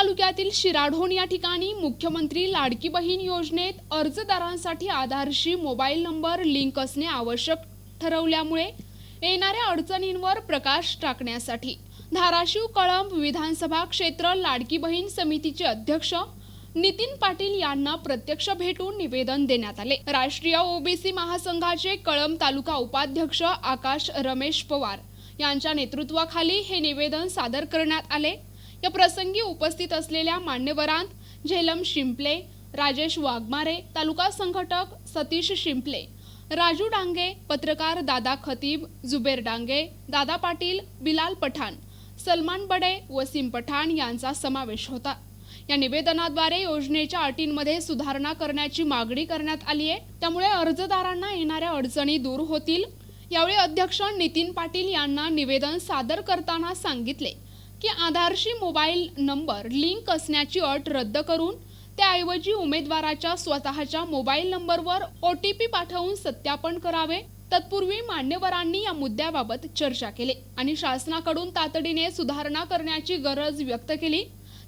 तालुक्यातील शिराढोण या ठिकाणी मुख्यमंत्री लाडकी बहीण योजनेत अर्जदारांसाठी आधारशी मोबाईल नंबर लिंक असणे आवश्यक ठरवल्यामुळे येणाऱ्या अडचणींवर प्रकाश टाकण्यासाठी धाराशिव कळंब विधानसभा क्षेत्र लाडकी बहीण समितीचे अध्यक्ष नितीन पाटील यांना प्रत्यक्ष भेटून निवेदन देण्यात आले. राष्ट्रीय ओबीसी महासंघाचे कळंब तालुका उपाध्यक्ष आकाश रमेश पवार यांच्या नेतृत्वाखाली हे निवेदन सादर करण्यात आले. या प्रसंगी उपस्थित असलेल्या मान्यवरांत झेलम शिंपले राजेश वाघमारे तालुका संघटक सतीश शिंपले राजू डांगे पत्रकार दादा खतीब जुबेर डांगे दादा पाटील बिलाल पठाण सलमान बडे वसीम पठाण यांचा समावेश होता. या निवेदनाद्वारे योजनेच्या अटींमध्ये सुधारणा करण्याची मागणी करण्यात आली आहे. त्यामुळे अर्जदारांना येणाऱ्या अडचणी दूर होतील. यावेळी अध्यक्ष नितीन पाटील यांना निवेदन सादर करताना सांगितले. की आधारशी मोबाईल नंबर लिंक असण्याची अट रद्द करून त्याऐवजी उमेदवाराच्या स्वतःच्या मोबाईल नंबरवर ओ टी पी पाठवून सत्यापन करावे. तत्पूर्वी मान्यवरांनी या मुद्द्याबाबत चर्चा केली आणि शासनाकडून तातडीने सुधारणा करण्याची गरज व्यक्त केली.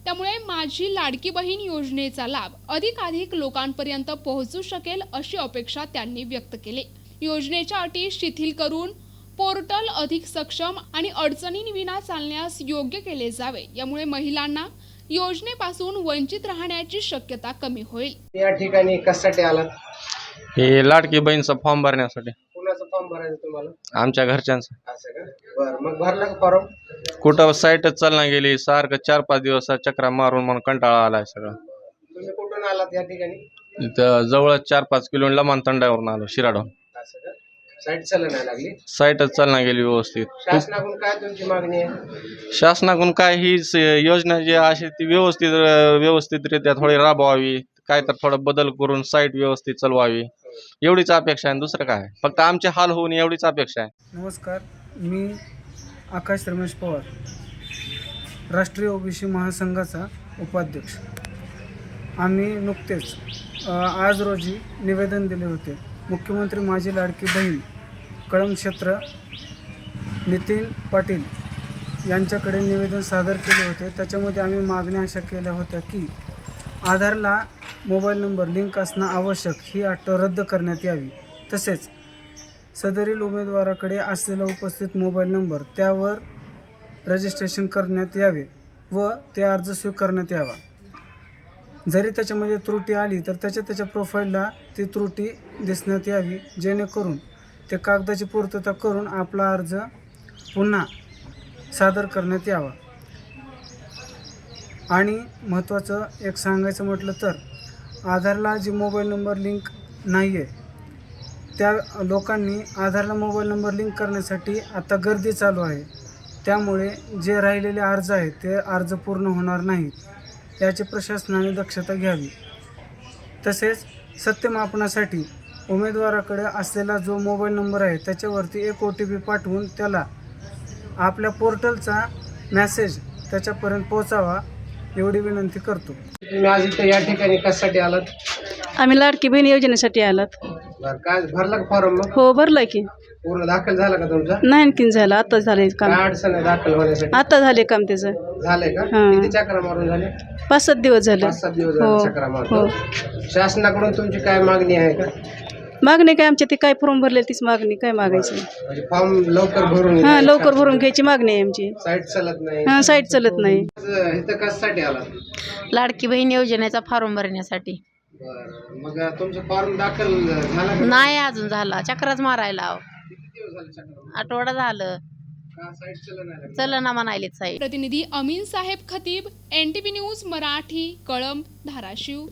त्यामुळे माझी लाडकी बहीण योजनेचा लाभ अधिकाधिक लोकांपर्यंत पोहोचू शकेल अशी अपेक्षा त्यांनी व्यक्त केली. योजनेच्या अटी शिथिल करून पोर्टल अधिक सक्षम आणि अडचणींविना चालण्यास योग्य केले जावे. यामुळे महिलांना योजनेपासून वंचित राहण्याची शक्यता कमी होईल. या ठिकाणी कशासाठी आलात? हे लाडकी बहीणचा फॉर्म भरण्यासाठी. कुणाचा फॉर्म भरायचा तुम्हाला? आमच्या घरच्यांचा. असं का? बरं मग भरला का फॉर्म कुठं साईटच चालना गेली सारखं चार पाच दिवस चक्रा मारून म्हणून कंटाळा आलाय सगळं. तुम्ही कुठून आलात या ठिकाणी? इथं जवळच चार पाच किलो लमान तंडावरून आलो शिराडून असं का? साईट चालू नाही लागली? साईटच चालना गेली व्यवस्थित. शासनाकडून काय तुमची मागणी आहे? शासनाकडून काय ही स- योजना जी आहे ती व्यवस्थित व्यवस्थितरित्या थोडी राबवावी काय तर थोडं बदल करून साईट व्यवस्थित चालवावी. एवढीच अपेक्षा आहे. दुसरं काय? फक्त आमचे हाल होऊन एवढीच अपेक्षा आहे. नमस्कार मी आकाश रमेश पवार राष्ट्रीय ओबीसी महासंघाचा उपाध्यक्ष. आम्ही नुकतेच अ, आज रोजी निवेदन दिले होते मुख्यमंत्री माझी लाडकी बहीण कळंब क्षेत्र नितीन पाटील यांच्याकडे निवेदन सादर केले होते. त्याच्यामध्ये आम्ही मागण्या अशा केल्या होत्या की आधारला मोबाईल नंबर लिंक असणं आवश्यक ही अट रद्द करण्यात यावी. तसेच सदरील उमेदवाराकडे असलेला उपस्थित मोबाईल नंबर त्यावर रजिस्ट्रेशन करण्यात यावे व ते अर्ज स्वीकारण्यात यावा. जरी त्याच्यामध्ये त्रुटी आली तर त्याच्या त्याच्या प्रोफाईलला ती त्रुटी दिसण्यात यावी जेणेकरून ते कागदाची पूर्तता करून आपला अर्ज पुन्हा सादर करण्यात यावा. आणि महत्त्वाचं एक सांगायचं म्हटलं तर आधारला जी मोबाईल नंबर लिंक नाही आहे त्या लोकांनी आधारला मोबाईल नंबर लिंक करण्यासाठी आता गर्दी चालू आहे. त्यामुळे जे राहिलेले अर्ज आहेत ते अर्ज पूर्ण होणार नाहीत. याची प्रशासनाने दक्षता घ्यावी. तसेच सत्यमापनासाठी उमेदवाराकडे असलेला जो मोबाईल नंबर आहे त्याच्यावरती एक ओ टी पी पाठवून त्याला आपल्या पोर्टलचा मेसेज त्याच्यापर्यंत पोहोचावा एवढी विनंती करतो. तुम्ही आज इथं या ठिकाणी कशासाठी आलात? आम्ही लाडकी बहीण योजनेसाठी आलात. बरं काय भरला का फॉर्म मग? हो भरलाय की. पूर्ण दाखल झाला का तुमचा? नाही आणखीन झालं आता झालंय काम. काय अडचण आहे दाखल होण्यासाठी? आता झाले काम त्याचं. झालंय का? हां. किती चक्रा मारून झाले? पाच सात दिवस झाले. पाच सात दिवस हो चक्रा हो. मारून शासनाकडून तुमची काय मागणी आहे का? मागणी काय आमच्या ते काय फॉर्म भरले तीच मागणी काय मागायची? म्हणजे फॉर्म लवकर भरून हा लवकर भरून घ्यायची मागणी आहे आमची. साईट चालत नाही. हा साईट चालत नाही. इथं कशासाठी आलात? लाडकी बहीण योजनेचा फॉर्म भरण्यासाठी. बरं. मग तुमचं फॉर्म दाखल झाला का? नाही अजून झाला. चक्राच मारायला किती दिवस झाले चक्र आठवडा झालं. का साईट चल ना म्हणायलेत साई प्रतिनिधी अमीन साहेब Khatib N T news Marathi Kalamb Dharashiv.